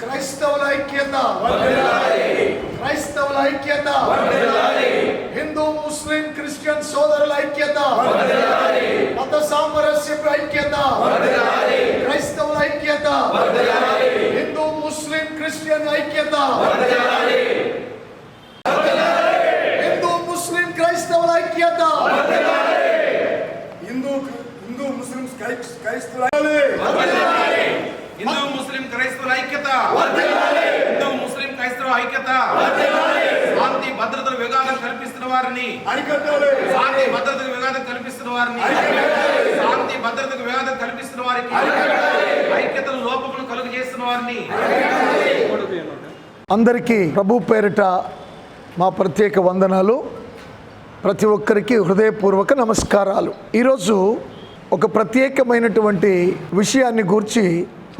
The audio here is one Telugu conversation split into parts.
క్రైస్తవుల ఐక్యత క్రైస్తవుల ఐక్యత హిందూ ముస్లిం క్రిస్టియన్ సోదరుల ఐక్యత మత సామరస్యపు ఐక్యత క్రైస్తవుల ఐక్యత హిందూ ముస్లిం క్రిస్టియన్ ఐక్యత. హిందూ ముస్లిం క్రైస్తవుల ఐక్యత. హిందూ హిందూ ముస్లిం క్రైస్తవుల హిందూ ముస్లిం క్రైస్తవుల ఐక్యత. హిందూ ముస్లిం క్రైస్తవ ఐక్యత. శాంతి భద్రతలు వివాదం కల్పిస్తున్న వారిని. అరికట్టాలి. శాంతి భద్రతకు వివాదం కల్పిస్తున్న వారిని. శాంతి భద్రతకు వివాదం కల్పిస్తున్న వారికి ఐక్యతను లోపములు కలుగు చేస్తున్న వారిని. అందరికీ ప్రభు పేరిట మా ప్రత్యేక వందనాలు. ప్రతి ఒక్కరికి హృదయపూర్వక నమస్కారాలు. ఈరోజు ఒక ప్రత్యేకమైనటువంటి విషయాన్ని గూర్చి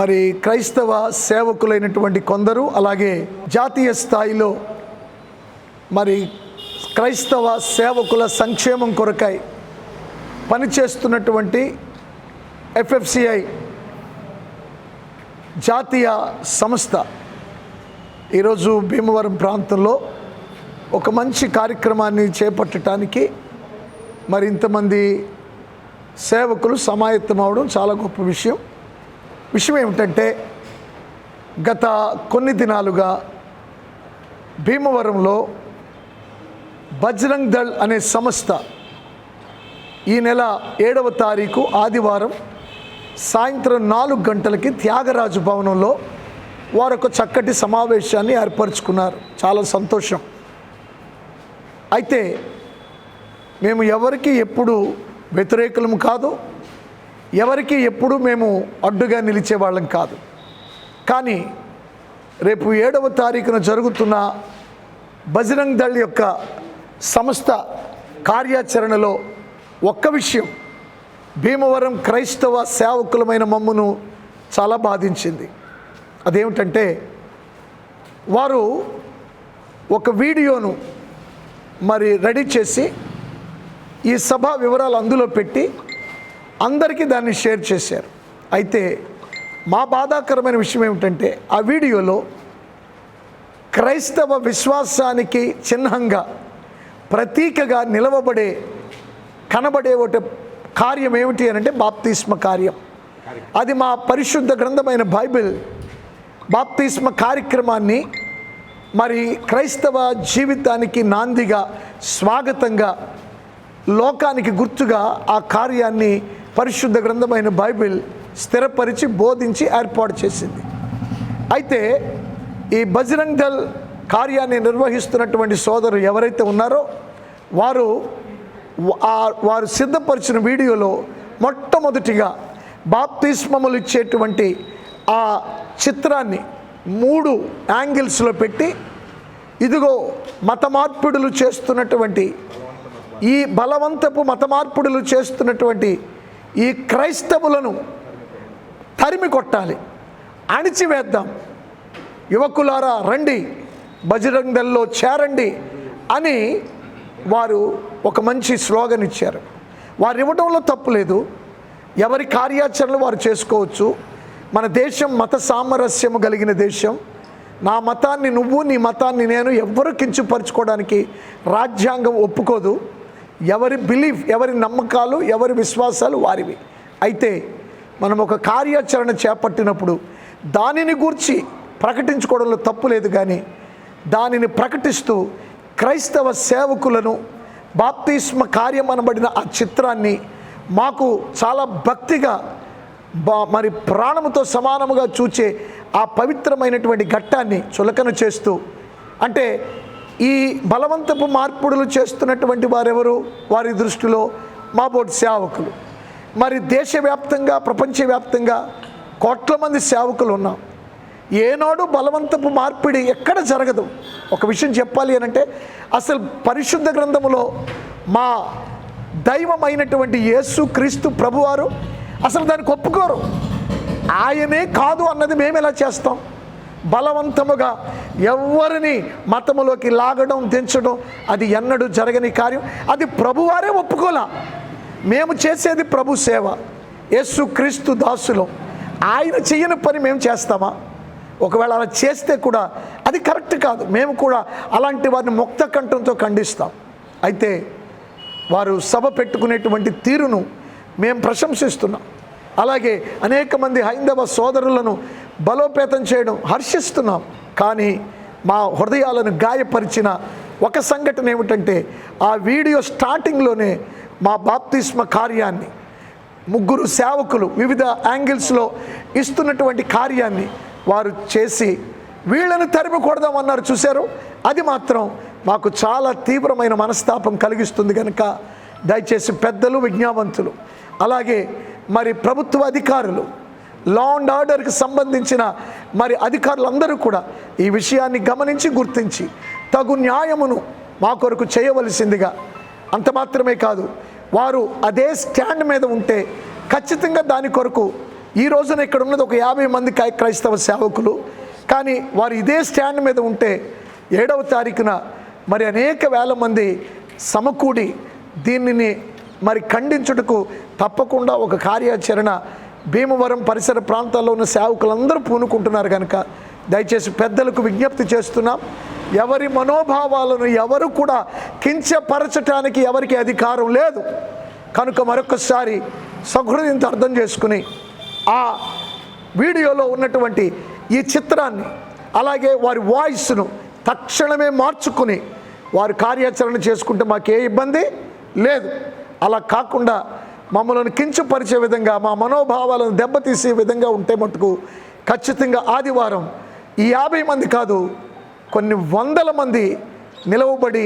మరి క్రైస్తవ సేవకులైనటువంటి కొందరు అలాగే జాతీయ స్థాయిలో మరి క్రైస్తవ సేవకుల సంక్షేమం కొరకై పనిచేస్తున్నటువంటి ఎఫ్ఎఫ్సిఐ జాతీయ సంస్థ ఈరోజు భీమవరం ప్రాంతంలో ఒక మంచి కార్యక్రమాన్ని చేపట్టడానికి మరి ఇంతమంది సేవకులు సమాయత్తం అవడం చాలా గొప్ప విషయం. విషయం ఏమిటంటే గత కొన్ని దినాలుగా భీమవరంలో బజరంగ్ దళ్ అనే సంస్థ ఈ నెల ఏడవ తారీఖు ఆదివారం సాయంత్రం నాలుగు గంటలకి త్యాగరాజు భవనంలో వారు ఒక చక్కటి సమావేశాన్ని ఏర్పరచుకున్నారు. చాలా సంతోషం. అయితే మేము ఎవరికి ఎప్పుడు వ్యతిరేకులం కాదు. ఎవరికి ఎప్పుడు మేము అడ్డుగా నిలిచే వాళ్ళం కాదు. కానీ రేపు ఏడవ తారీఖున జరుగుతున్న బజరంగ్ దళ్ యొక్క సంస్థ కార్యాచరణలో ఒక్క విషయం భీమవరం క్రైస్తవ సేవకులమైన మమ్మును చాలా బాధించింది. అదేమిటంటే వారు ఒక వీడియోను మరి రెడీ చేసి ఈ సభ వివరాలు అందులో పెట్టి అందరికీ దాన్ని షేర్ చేశారు. అయితే మా బాధాకరమైన విషయం ఏమిటంటే ఆ వీడియోలో క్రైస్తవ విశ్వాసానికి చిహ్నంగా ప్రతీకగా నిలవబడే కనబడే ఒకటి కార్యం ఏమిటి అని అంటే బాప్తిస్మ కార్యం. అది మా పరిశుద్ధ గ్రంథమైన బైబిల్. బాప్తిస్మ కార్యక్రమాన్ని మరి క్రైస్తవ జీవితానికి నాందిగా స్వాగతంగా లోకానికి గుర్తుగా ఆ కార్యాన్ని పరిశుద్ధ గ్రంథమైన బైబిల్ స్థిరపరిచి బోధించి ఏర్పాటు చేసింది. అయితే ఈ బజరంగ్ దళ్ కార్యాన్ని నిర్వహిస్తున్నటువంటి సోదరులు ఎవరైతే ఉన్నారో వారు వారు సిద్ధపరిచిన వీడియోలో మొట్టమొదటిగా బాప్తిస్మములు ఇచ్చేటువంటి ఆ చిత్రాన్ని మూడు యాంగిల్స్లో పెట్టి ఇదిగో మతమార్పిడులు చేస్తున్నటువంటి ఈ బలవంతపు మతమార్పిడులు చేస్తున్నటువంటి ఈ క్రైస్తవులను తరిమి కొట్టాలి. అణిచివేద్దాం. యువకులారా రండి. బజరంగ్ దల్లో చేరండి అని వారు ఒక మంచి స్లోగన్ ఇచ్చారు. వారు ఇవ్వడంలో తప్పు లేదు. ఎవరి కార్యాచరణలు వారు చేసుకోవచ్చు. మన దేశం మత సామరస్యము కలిగిన దేశం. నా మతాన్ని నువ్వు నీ మతాన్ని నేను ఎవ్వరూ కించుపరుచుకోవడానికి రాజ్యాంగం ఒప్పుకోదు. ఎవరి బిలీఫ్ ఎవరి నమ్మకాలు ఎవరి విశ్వాసాలు వారివి. అయితే మనం ఒక కార్యాచరణ చేపట్టినప్పుడు దానిని గూర్చి ప్రకటించుకోవడంలో తప్పు లేదు కానీ దానిని ప్రకటిస్తూ క్రైస్తవ సేవకులను బాప్తిస్మ కార్యం అనబడిన ఆ చిత్రాన్ని మాకు చాలా భక్తిగా బా మరి ప్రాణముతో సమానముగా చూచే ఆ పవిత్రమైనటువంటి ఘట్టాన్ని చులకన చేస్తూ అంటే ఈ బలవంతపు మార్పుడులు చేస్తున్నటువంటి వారెవరు? వారి దృష్టిలో మా బోర్డు సేవకులు. మరి దేశవ్యాప్తంగా ప్రపంచవ్యాప్తంగా కోట్ల మంది సేవకులు ఉన్నాం. ఏనాడు బలవంతపు మార్పిడి ఎక్కడ జరగదు. ఒక విషయం చెప్పాలి అని అంటే అసలు పరిశుద్ధ గ్రంథములో మా దైవమైనటువంటి యేసు క్రీస్తు ప్రభువారు అసలు దానికి ఒప్పుకోరు. ఆయనే కాదు అన్నది మేము ఎలా చేస్తాం? బలవంతముగా ఎవరిని మతములోకి లాగడం దించడం అది ఎన్నడూ జరగని కార్యం. అది ప్రభువారే ఒప్పుకోలా. మేము చేసేది ప్రభు సేవ. యేసు క్రీస్తు దాసులం. ఆయన చేయని పని మేము చేస్తామా? ఒకవేళ అలా చేస్తే కూడా అది కరెక్ట్ కాదు. మేము కూడా అలాంటి వారిని ముక్త కంఠంతో ఖండిస్తాం. అయితే వారు సభ పెట్టుకునేటువంటి తీరును మేము ప్రశంసిస్తున్నాం. అలాగే అనేక మంది హైందవ సోదరులను బలోపేతం చేయడం హర్షిస్తున్నాం. కానీ మా హృదయాలను గాయపరిచిన ఒక సంఘటన ఏమిటంటే ఆ వీడియో స్టార్టింగ్లోనే మా బాప్తిస్మ కార్యాన్ని ముగ్గురు సేవకులు వివిధ యాంగిల్స్లో ఇస్తున్నటువంటి కార్యాన్ని వారు చేసి వీళ్ళని తరిమి అన్నారు చూశారు? అది మాత్రం మాకు చాలా తీవ్రమైన మనస్తాపం కలిగిస్తుంది కనుక దయచేసి పెద్దలు విజ్ఞావంతులు అలాగే మరి ప్రభుత్వ అధికారులు లా అండ్ ఆర్డర్కి సంబంధించిన మరి అధికారులందరూ కూడా ఈ విషయాన్ని గమనించి గుర్తించి తగు న్యాయమును మా కొరకు చేయవలసిందిగా అంత మాత్రమే కాదు వారు అదే స్టాండ్ మీద ఉంటే ఖచ్చితంగా దాని కొరకు ఈ రోజున ఇక్కడ ఉన్నది ఒక యాభై మంది క్రైస్తవ సేవకులు. కానీ వారు ఇదే స్టాండ్ మీద ఉంటే ఏడవ తారీఖున మరి అనేక వేల మంది సమకూడి దీనిని మరి ఖండించుటకు తప్పకుండా ఒక కార్యాచరణ భీమవరం పరిసర ప్రాంతాల్లో ఉన్న సేవకులందరూ పూనుకుంటున్నారు కనుక దయచేసి పెద్దలకు విజ్ఞప్తి చేస్తున్నాం. ఎవరి మనోభావాలను ఎవరు కూడా కించపరచటానికి ఎవరికి అధికారం లేదు. కనుక మరొకసారి సహృదయంతో అర్థం చేసుకుని ఆ వీడియోలో ఉన్నటువంటి ఈ చిత్రాన్ని అలాగే వారి వాయిస్ను తక్షణమే మార్చుకుని వారు కార్యాచరణ చేసుకుంటే మాకే ఇబ్బంది లేదు. అలా కాకుండా మమ్మల్ని కించపరిచే విధంగా మా మనోభావాలను దెబ్బతీసే విధంగా ఉంటే మటుకు ఖచ్చితంగా ఆదివారం ఈ యాభై మంది కాదు కొన్ని వందల మంది నిలవబడి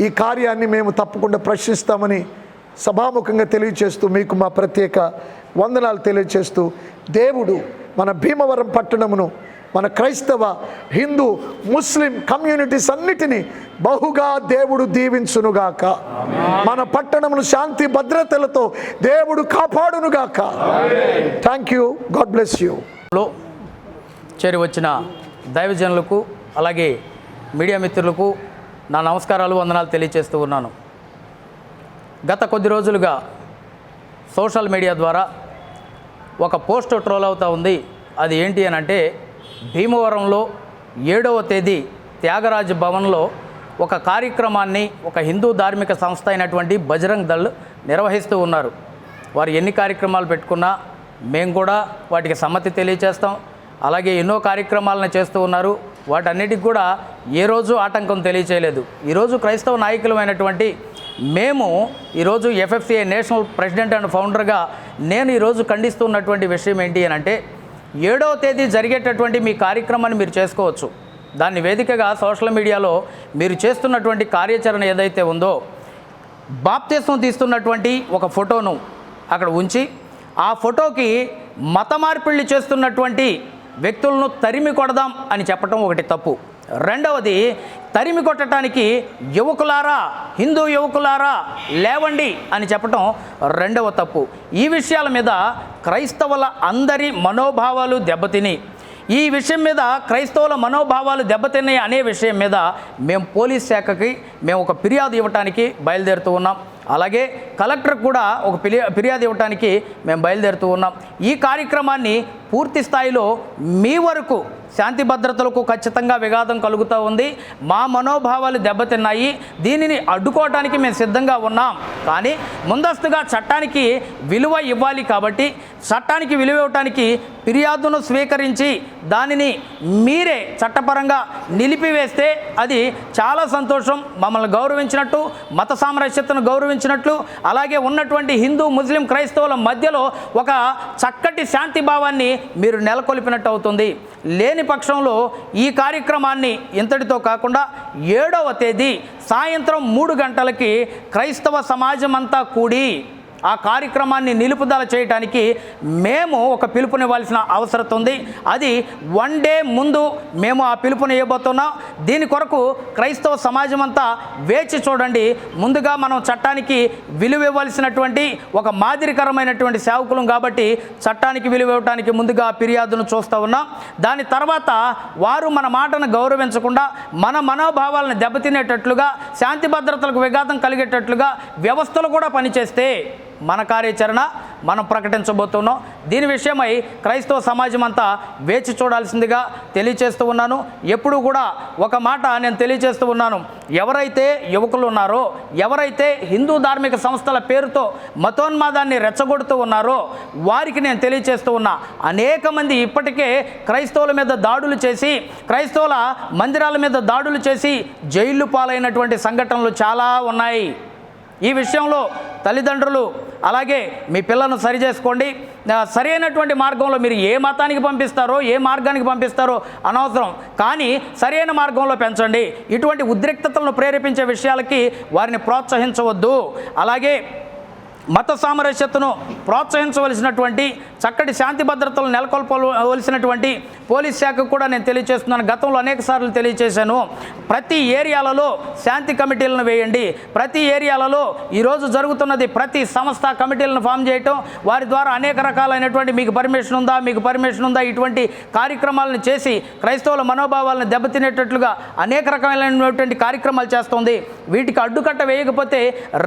ఈ కార్యాన్ని మేము తప్పకుండా ప్రశ్నిస్తామని సభాముఖంగా తెలియచేస్తూ మీకు మా ప్రత్యేక వందనాలు తెలియచేస్తూ దేవుడు మన భీమవరం పట్టణమును మన క్రైస్తవ హిందూ ముస్లిం కమ్యూనిటీస్ అన్నిటినీ బహుగా దేవుడు దీవించునుగాక. మన పట్టణమును శాంతి భద్రతలతో దేవుడు కాపాడునుగాక. Thank you God bless you లో చేరి వచ్చిన దైవజనులకు అలాగే మీడియా మిత్రులకు నా నమస్కారాలు వందనాలు తెలియజేస్తూ ఉన్నాను. గత కొద్ది రోజులుగా సోషల్ మీడియా ద్వారా ఒక పోస్ట్ ట్రోల్ అవుతూ ఉంది. అది ఏంటి అని అంటే భీమవరంలో ఏడవ తేదీ త్యాగరాజ భవన్లో ఒక కార్యక్రమాన్ని ఒక హిందూ ధార్మిక సంస్థ అయినటువంటి బజరంగ్ దళ్ నిర్వహిస్తూ ఉన్నారు. వారు ఎన్ని కార్యక్రమాలు పెట్టుకున్నా మేము కూడా వాటికి సమ్మతి తెలియచేస్తాం. అలాగే ఎన్నో కార్యక్రమాలను చేస్తూ ఉన్నారు. వాటన్నిటికి కూడా ఏ రోజు ఆటంకం తెలియచేయలేదు. ఈరోజు క్రైస్తవ నాయకులమైనటువంటి మేము ఈరోజు ఎఫ్ఎఫ్సిఐ నేషనల్ ప్రెసిడెంట్ అండ్ ఫౌండర్గా నేను ఈరోజు ఖండిస్తున్నటువంటి విషయం ఏంటి అని అంటే ఏడవ తేదీ జరిగేటటువంటి మీ కార్యక్రమాన్ని మీరు చేసుకోవచ్చు. దాన్ని వేదికగా సోషల్ మీడియాలో మీరు చేస్తున్నటువంటి కార్యాచరణ ఏదైతే ఉందో బాప్తీసం తీస్తున్నటువంటి ఒక ఫోటోను అక్కడ ఉంచి ఆ ఫోటోకి మత మార్పిళ్ళు చేస్తున్నటువంటి వ్యక్తులను తరిమి కొడదాం అని చెప్పటం ఒకటి తప్పు. రెండవది తరిమి కొట్టడానికి యువకులారా హిందూ యువకులారా లేవండి అని చెప్పటం రెండవ తప్పు. ఈ విషయాల మీద క్రైస్తవుల అందరి మనోభావాలు దెబ్బతిని. ఈ విషయం మీద క్రైస్తవుల మనోభావాలు దెబ్బతిన్నాయి అనే విషయం మీద మేము పోలీస్ శాఖకి మేము ఒక ఫిర్యాదు ఇవ్వటానికి బయలుదేరుతూ ఉన్నాం. అలాగే కలెక్టర్ కూడా ఒక ఫిర్యాదు ఇవ్వటానికి మేము బయలుదేరుతూ ఉన్నాం. ఈ కార్యక్రమాన్ని పూర్తి స్థాయిలో మీ వరకు శాంతి భద్రతలకు ఖచ్చితంగా విఘాతం కలుగుతూ ఉంది. మా మనోభావాలు దెబ్బతిన్నాయి. దీనిని అడ్డుకోవటానికి మేము సిద్ధంగా ఉన్నాం. కానీ ముందస్తుగా చట్టానికి విలువ ఇవ్వాలి కాబట్టి చట్టానికి విలువ ఇవ్వటానికి ఫిర్యాదును స్వీకరించి దానిని మీరే చట్టపరంగా నిలిపివేస్తే అది చాలా సంతోషం. మమ్మల్ని గౌరవించినట్టు మత సామరస్యతను గౌరవించినట్లు అలాగే ఉన్నటువంటి హిందూ ముస్లిం క్రైస్తవుల మధ్యలో ఒక చక్కటి శాంతి భావాన్ని మీరు నెలకొల్పినట్టు అవుతుంది. లేని పక్షంలో ఈ కార్యక్రమాన్ని ఇంతటితో కాకుండా ఏడవ తేదీ సాయంత్రం మూడు గంటలకి క్రైస్తవ సమాజం అంతా కూడి ఆ కార్యక్రమాన్ని నిలుపుదల చేయడానికి మేము ఒక పిలుపునివ్వాల్సిన అవసరం ఉంది. అది వన్ డే ముందు మేము ఆ పిలుపుని ఇవ్వబోతున్నాం దీని కొరకు క్రైస్తవ సమాజం అంతా వేచి చూడండి. ముందుగా మనం చట్టానికి విలువ ఇవ్వాల్సినటువంటి ఒక మాదిరికరమైనటువంటి సేవకులం కాబట్టి చట్టానికి విలువ ఇవ్వడానికి ముందుగా ఫిర్యాదును చూస్తూ ఉన్నాం. దాని తర్వాత వారు మన మాటను గౌరవించకుండా మన మనోభావాలను దెబ్బతినేటట్లుగా శాంతి భద్రతలకు విఘాతం కలిగేటట్లుగా వ్యవస్థలు కూడా పనిచేస్తే మన కార్యాచరణ మనం ప్రకటించబోతున్నాం. దీని విషయమై క్రైస్తవ సమాజం అంతా వేచి చూడాల్సిందిగా తెలియచేస్తూ ఉన్నాను. ఎప్పుడు కూడా ఒక మాట నేను తెలియచేస్తూ ఉన్నాను. ఎవరైతే యువకులు ఉన్నారో ఎవరైతే హిందూ ధార్మిక సంస్థల పేరుతో మతోన్మాదాన్ని రెచ్చగొడుతూ ఉన్నారో వారికి నేను తెలియచేస్తూ ఉన్నా. అనేక మంది ఇప్పటికే క్రైస్తవుల మీద దాడులు చేసి క్రైస్తవుల మందిరాల మీద దాడులు చేసి జైలు పాలైనటువంటి సంఘటనలు చాలా ఉన్నాయి. ఈ విషయంలో తల్లిదండ్రులు అలాగే మీ పిల్లలను సరి చేసుకోండి. సరైనటువంటి మార్గంలో మీరు ఏ మతానికి పంపిస్తారో ఏ మార్గానికి పంపిస్తారో అనవసరం. కానీ సరైన మార్గంలో పెంచండి. ఇటువంటి ఉద్రిక్తతలను ప్రేరేపించే విషయాలకి వారిని ప్రోత్సహించవద్దు. అలాగే మత సామరస్యతను ప్రోత్సహించవలసినటువంటి చక్కటి శాంతి భద్రతలు నెలకొల్పవలసినటువంటి పోలీస్ శాఖకు కూడా నేను తెలియజేస్తున్నాను. గతంలో అనేక సార్లు తెలియజేశాను. ప్రతి ఏరియాలలో శాంతి కమిటీలను వేయండి. ప్రతి ఏరియాలలో ఈరోజు జరుగుతున్నది ప్రతి సంస్థ కమిటీలను ఫామ్ చేయటం వారి ద్వారా అనేక రకాలైనటువంటి మీకు పర్మిషన్ ఉందా మీకు పర్మిషన్ ఉందా ఇటువంటి కార్యక్రమాలను చేసి క్రైస్తవుల మనోభావాలను దెబ్బతినేటట్లుగా అనేక రకమైనటువంటి కార్యక్రమాలు చేస్తుంది. వీటికి అడ్డుకట్ట వేయకపోతే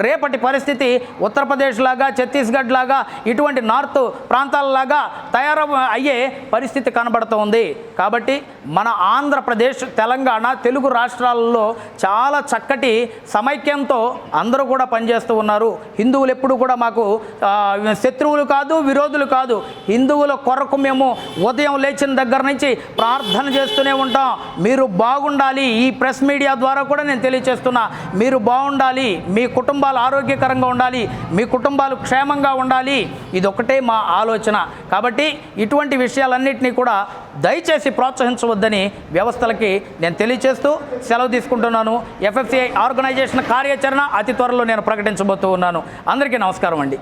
రేపటి పరిస్థితి ఉత్తరప్రదేశ్ లాగా ఛత్తీస్గఢ్ లాగా ఇటువంటి నార్త్ ప్రాంతాలలాగా తయారు అయ్యే పరిస్థితి కనబడుతోంది. కాబట్టి మన ఆంధ్రప్రదేశ్ తెలంగాణ తెలుగు రాష్ట్రాలలో చాలా చక్కటి సమైక్యంతో అందరూ కూడా పనిచేస్తూ ఉన్నారు. హిందువులు ఎప్పుడు కూడా మాకు శత్రువులు కాదు విరోధులు కాదు. హిందువుల కొరకు మేము ఉదయం లేచిన దగ్గర నుంచి ప్రార్థన చేస్తూనే ఉంటాం. మీరు బాగుండాలి. ఈ ప్రెస్ మీడియా ద్వారా కూడా నేను తెలియచేస్తున్నా మీరు బాగుండాలి మీ కుటుంబాలు ఆరోగ్యకరంగా ఉండాలి మీ కుటుంబాలు క్షేమంగా ఉండాలి ఇదొకటే మా ఆలోచన. కాబట్టి ఇటువంటి విషయాలన్నింటినీ కూడా దయచేసి ప్రోత్సహించవద్దని వ్యవస్థలకి నేను తెలియచేస్తూ సెలవు తీసుకుంటున్నాను. ఎఫ్ఎఫ్సిఐ ఆర్గనైజేషన్ కార్యాచరణ అతి త్వరలో నేను ప్రకటించబోతూ ఉన్నాను. అందరికీ నమస్కారం అండి.